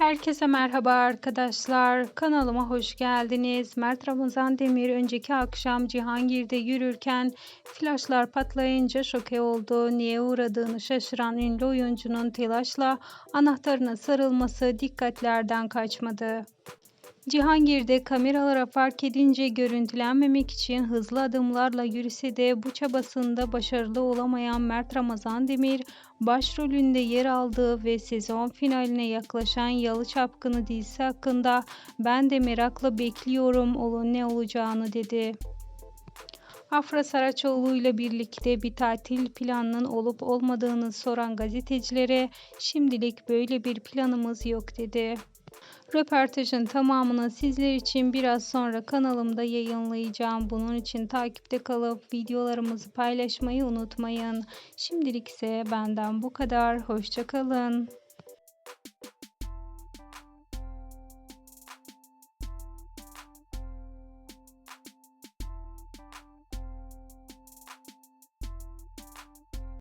Herkese merhaba arkadaşlar. Kanalıma hoş geldiniz. Mert Ramazan Demir önceki akşam Cihangir'de yürürken flaşlar patlayınca şoke oldu. Niye uğradığını şaşıran ünlü oyuncunun telaşla anahtarına sarılması dikkatlerden kaçmadı. Cihangir'de kameralara fark edince görüntülenmemek için hızlı adımlarla yürüse de bu çabasında başarılı olamayan Mert Ramazan Demir başrolünde yer aldığı ve sezon finaline yaklaşan Yalı Çapkını dizisi hakkında ben de merakla bekliyorum olun ne olacağını dedi. Afra Saraçoğlu ile birlikte bir tatil planının olup olmadığını soran gazetecilere şimdilik böyle bir planımız yok dedi. Röportajın tamamını sizler için biraz sonra kanalımda yayınlayacağım. Bunun için takipte kalıp videolarımızı paylaşmayı unutmayın. Şimdilik ise benden bu kadar. Hoşçakalın.